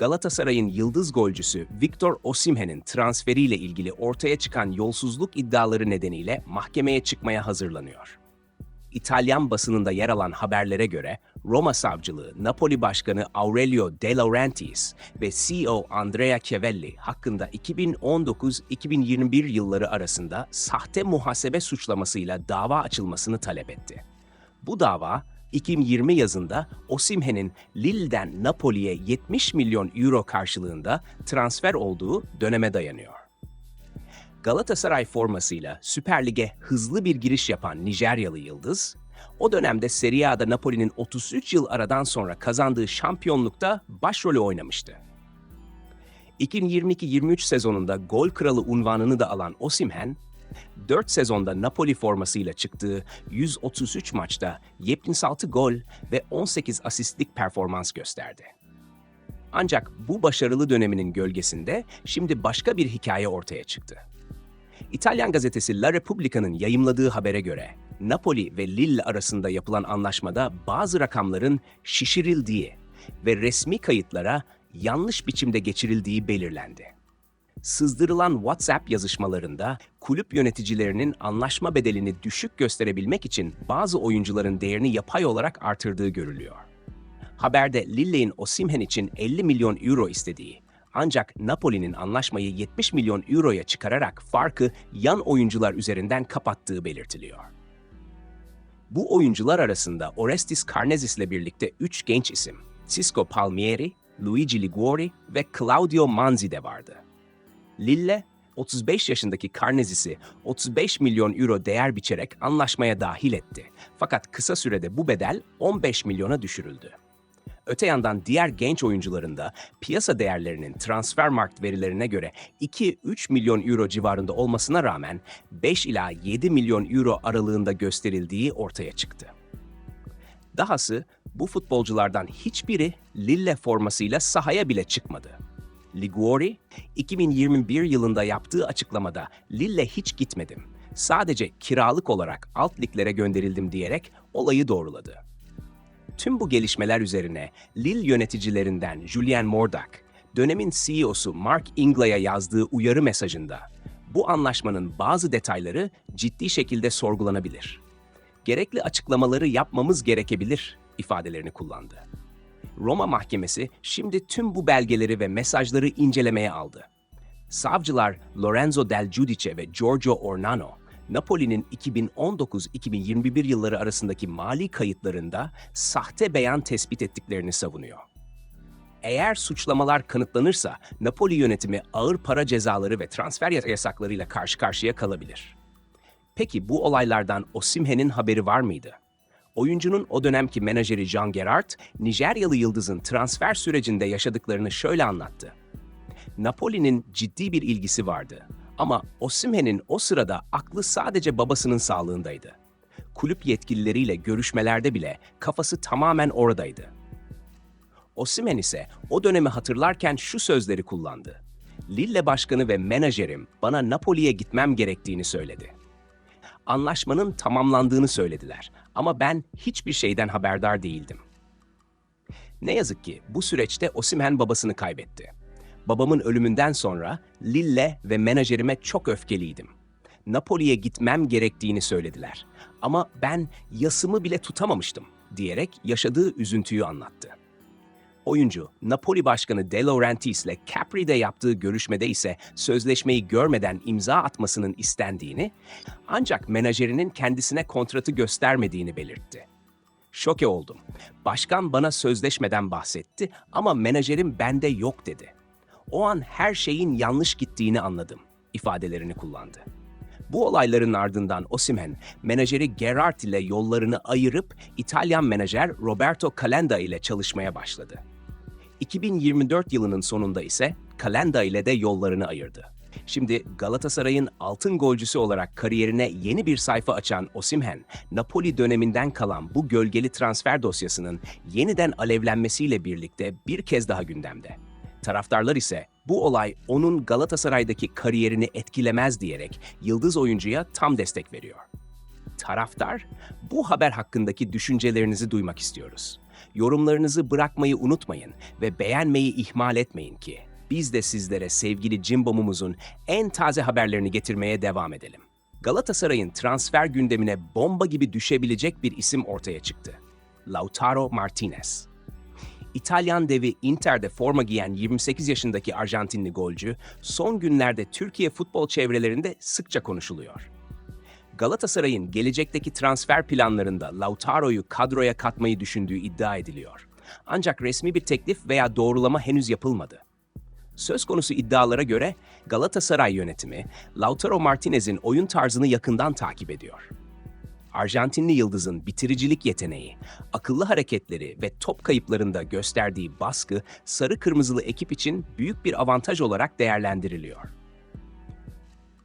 Galatasaray'ın yıldız golcüsü Victor Osimhen'in transferiyle ilgili ortaya çıkan yolsuzluk iddiaları nedeniyle mahkemeye çıkmaya hazırlanıyor. İtalyan basınında yer alan haberlere göre Roma savcılığı Napoli Başkanı Aurelio De Laurentiis ve CEO Andrea Chiavelli hakkında 2019-2021 yılları arasında sahte muhasebe suçlamasıyla dava açılmasını talep etti. Bu dava 2020 yazında Osimhen'in Lille'den Napoli'ye 70 milyon euro karşılığında transfer olduğu döneme dayanıyor. Galatasaray formasıyla Süper Lig'e hızlı bir giriş yapan Nijeryalı Yıldız, o dönemde Serie A'da Napoli'nin 33 yıl aradan sonra kazandığı şampiyonlukta başrolü oynamıştı. 2022-23 sezonunda gol kralı unvanını da alan Osimhen, 4 sezonda Napoli formasıyla çıktığı 133 maçta 76 gol ve 18 asistlik performans gösterdi. Ancak bu başarılı döneminin gölgesinde şimdi başka bir hikaye ortaya çıktı. İtalyan gazetesi La Repubblica'nın yayımladığı habere göre Napoli ve Lille arasında yapılan anlaşmada bazı rakamların şişirildiği ve resmi kayıtlara yanlış biçimde geçirildiği belirlendi. Sızdırılan WhatsApp yazışmalarında kulüp yöneticilerinin anlaşma bedelini düşük gösterebilmek için bazı oyuncuların değerini yapay olarak artırdığı görülüyor. Haberde Lille'in Osimhen için 50 milyon euro istediği, ancak Napoli'nin anlaşmayı 70 milyon euroya çıkararak farkı yan oyuncular üzerinden kapattığı belirtiliyor. Bu oyuncular arasında Orestis Karnezis ile birlikte 3 genç isim, Cisco Palmieri, Luigi Liguori ve Claudio Manzi de vardı. Lille, 35 yaşındaki Karnezis'i 35 milyon euro değer biçerek anlaşmaya dahil etti. Fakat kısa sürede bu bedel 15 milyona düşürüldü. Öte yandan diğer genç oyuncuların da piyasa değerlerinin Transfermarkt verilerine göre 2-3 milyon euro civarında olmasına rağmen 5 ila 7 milyon euro aralığında gösterildiği ortaya çıktı. Dahası bu futbolculardan hiçbiri Lille formasıyla sahaya bile çıkmadı. Liguori, 2021 yılında yaptığı açıklamada Lille hiç gitmedim. Sadece kiralık olarak alt liglere gönderildim diyerek olayı doğruladı. Tüm bu gelişmeler üzerine Lille yöneticilerinden Julien Mordak, dönemin CEO'su Mark Ingla'ya yazdığı uyarı mesajında bu anlaşmanın bazı detayları ciddi şekilde sorgulanabilir. Gerekli açıklamaları yapmamız gerekebilir ifadelerini kullandı. Roma Mahkemesi şimdi tüm bu belgeleri ve mesajları incelemeye aldı. Savcılar Lorenzo Del Giudice ve Giorgio Ornano, Napoli'nin 2019-2021 yılları arasındaki mali kayıtlarında sahte beyan tespit ettiklerini savunuyor. Eğer suçlamalar kanıtlanırsa Napoli yönetimi ağır para cezaları ve transfer yasaklarıyla karşı karşıya kalabilir. Peki bu olaylardan Osimhen'in haberi var mıydı? Oyuncunun o dönemki menajeri Jean Gerard, Nijeryalı yıldızın transfer sürecinde yaşadıklarını şöyle anlattı. Napoli'nin ciddi bir ilgisi vardı ama Osimhen'in o sırada aklı sadece babasının sağlığındaydı. Kulüp yetkilileriyle görüşmelerde bile kafası tamamen oradaydı. Osimhen ise o dönemi hatırlarken şu sözleri kullandı. Lille başkanı ve menajerim bana Napoli'ye gitmem gerektiğini söyledi. Anlaşmanın tamamlandığını söylediler ama ben hiçbir şeyden haberdar değildim. Ne yazık ki bu süreçte Osimhen babasını kaybetti. Babamın ölümünden sonra Lille ve menajerime çok öfkeliydim. Napoli'ye gitmem gerektiğini söylediler. Ama ben yasımı bile tutamamıştım diyerek yaşadığı üzüntüyü anlattı. Oyuncu, Napoli Başkanı De Laurentiis ile Capri'de yaptığı görüşmede ise sözleşmeyi görmeden imza atmasının istendiğini, ancak menajerinin kendisine kontratı göstermediğini belirtti. Şoke oldum. Başkan bana sözleşmeden bahsetti ama menajerim bende yok dedi. O an her şeyin yanlış gittiğini anladım ifadelerini kullandı. Bu olayların ardından Osimhen, menajeri Gerrard ile yollarını ayırıp İtalyan menajer Roberto Calenda ile çalışmaya başladı. 2024 yılının sonunda ise Kalenda ile de yollarını ayırdı. Şimdi Galatasaray'ın altın golcüsü olarak kariyerine yeni bir sayfa açan Osimhen, Napoli döneminden kalan bu gölgeli transfer dosyasının yeniden alevlenmesiyle birlikte bir kez daha gündemde. Taraftarlar ise bu olay onun Galatasaray'daki kariyerini etkilemez diyerek yıldız oyuncuya tam destek veriyor. Taraftar, bu haber hakkındaki düşüncelerinizi duymak istiyoruz. Yorumlarınızı bırakmayı unutmayın ve beğenmeyi ihmal etmeyin ki biz de sizlere sevgili Cimbom'umuzun en taze haberlerini getirmeye devam edelim. Galatasaray'ın transfer gündemine bomba gibi düşebilecek bir isim ortaya çıktı. Lautaro Martinez. İtalyan devi Inter'de forma giyen 28 yaşındaki Arjantinli golcü son günlerde Türkiye futbol çevrelerinde sıkça konuşuluyor. Galatasaray'ın gelecekteki transfer planlarında Lautaro'yu kadroya katmayı düşündüğü iddia ediliyor. Ancak resmi bir teklif veya doğrulama henüz yapılmadı. Söz konusu iddialara göre Galatasaray yönetimi Lautaro Martinez'in oyun tarzını yakından takip ediyor. Arjantinli yıldızın bitiricilik yeteneği, akıllı hareketleri ve top kayıplarında gösterdiği baskı sarı kırmızılı ekip için büyük bir avantaj olarak değerlendiriliyor.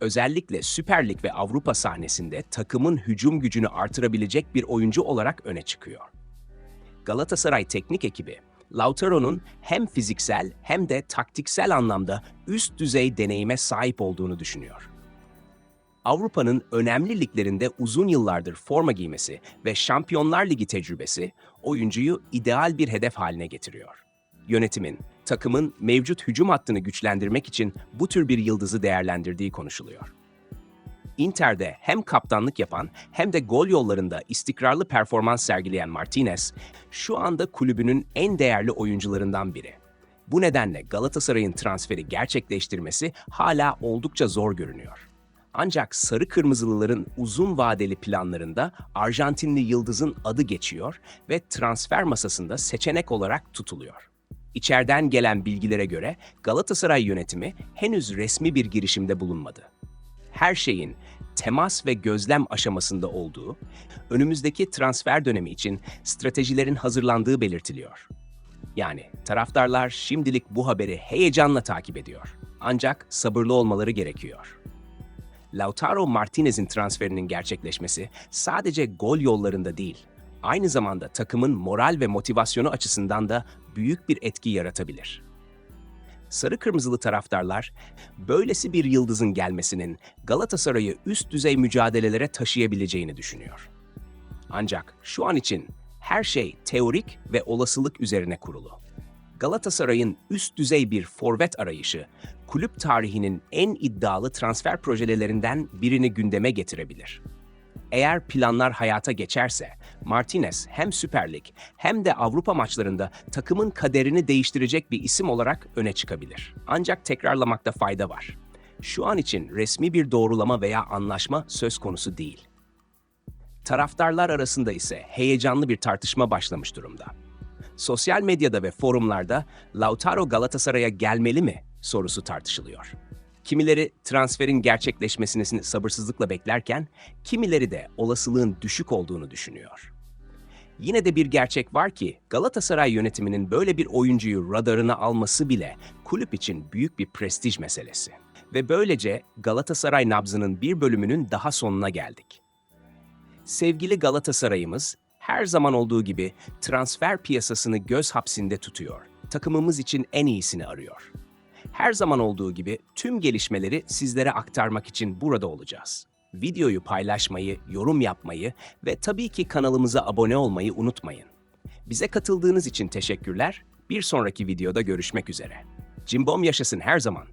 Özellikle Süper Lig ve Avrupa sahnesinde takımın hücum gücünü artırabilecek bir oyuncu olarak öne çıkıyor. Galatasaray teknik ekibi, Lautaro'nun hem fiziksel hem de taktiksel anlamda üst düzey deneyime sahip olduğunu düşünüyor. Avrupa'nın önemli liglerinde uzun yıllardır forma giymesi ve Şampiyonlar Ligi tecrübesi oyuncuyu ideal bir hedef haline getiriyor. Yönetimin, takımın mevcut hücum hattını güçlendirmek için bu tür bir yıldızı değerlendirdiği konuşuluyor. Inter'de hem kaptanlık yapan hem de gol yollarında istikrarlı performans sergileyen Martinez, şu anda kulübünün en değerli oyuncularından biri. Bu nedenle Galatasaray'ın transferi gerçekleştirmesi hala oldukça zor görünüyor. Ancak sarı kırmızılıların uzun vadeli planlarında Arjantinli yıldızın adı geçiyor ve transfer masasında seçenek olarak tutuluyor. İçeriden gelen bilgilere göre Galatasaray yönetimi henüz resmi bir girişimde bulunmadı her şeyin temas ve gözlem aşamasında olduğu, önümüzdeki transfer dönemi için stratejilerin hazırlandığı belirtiliyor. Yani taraftarlar şimdilik bu haberi heyecanla takip ediyor. Ancak sabırlı olmaları gerekiyor. Lautaro Martinez'in transferinin gerçekleşmesi sadece gol yollarında değil, aynı zamanda takımın moral ve motivasyonu açısından da büyük bir etki yaratabilir sarı kırmızılı taraftarlar böylesi bir yıldızın gelmesinin Galatasaray'ı üst düzey mücadelelere taşıyabileceğini düşünüyor. Ancak şu an için her şey teorik ve olasılık üzerine kurulu. Galatasaray'ın üst düzey bir forvet arayışı, kulüp tarihinin en iddialı transfer projelerinden birini gündeme getirebilir. Eğer planlar hayata geçerse, Martinez hem Süper Lig hem de Avrupa maçlarında takımın kaderini değiştirecek bir isim olarak öne çıkabilir. Ancak tekrarlamakta fayda var. Şu an için resmi bir doğrulama veya anlaşma söz konusu değil. Taraftarlar arasında ise heyecanlı bir tartışma başlamış durumda. Sosyal medyada ve forumlarda Lautaro Galatasaray'a gelmeli mi sorusu tartışılıyor. Kimileri transferin gerçekleşmesini sabırsızlıkla beklerken, kimileri de olasılığın düşük olduğunu düşünüyor. Yine de bir gerçek var ki Galatasaray yönetiminin böyle bir oyuncuyu radarına alması bile kulüp için büyük bir prestij meselesi. Ve böylece Galatasaray nabzının bir bölümünün daha sonuna geldik. Sevgili Galatasaray'ımız her zaman olduğu gibi transfer piyasasını göz hapsinde tutuyor. Takımımız için en iyisini arıyor. Her zaman olduğu gibi tüm gelişmeleri sizlere aktarmak için burada olacağız. Videoyu paylaşmayı, yorum yapmayı ve tabii ki kanalımıza abone olmayı unutmayın. Bize katıldığınız için teşekkürler. Bir sonraki videoda görüşmek üzere. Cimbom yaşasın her zaman.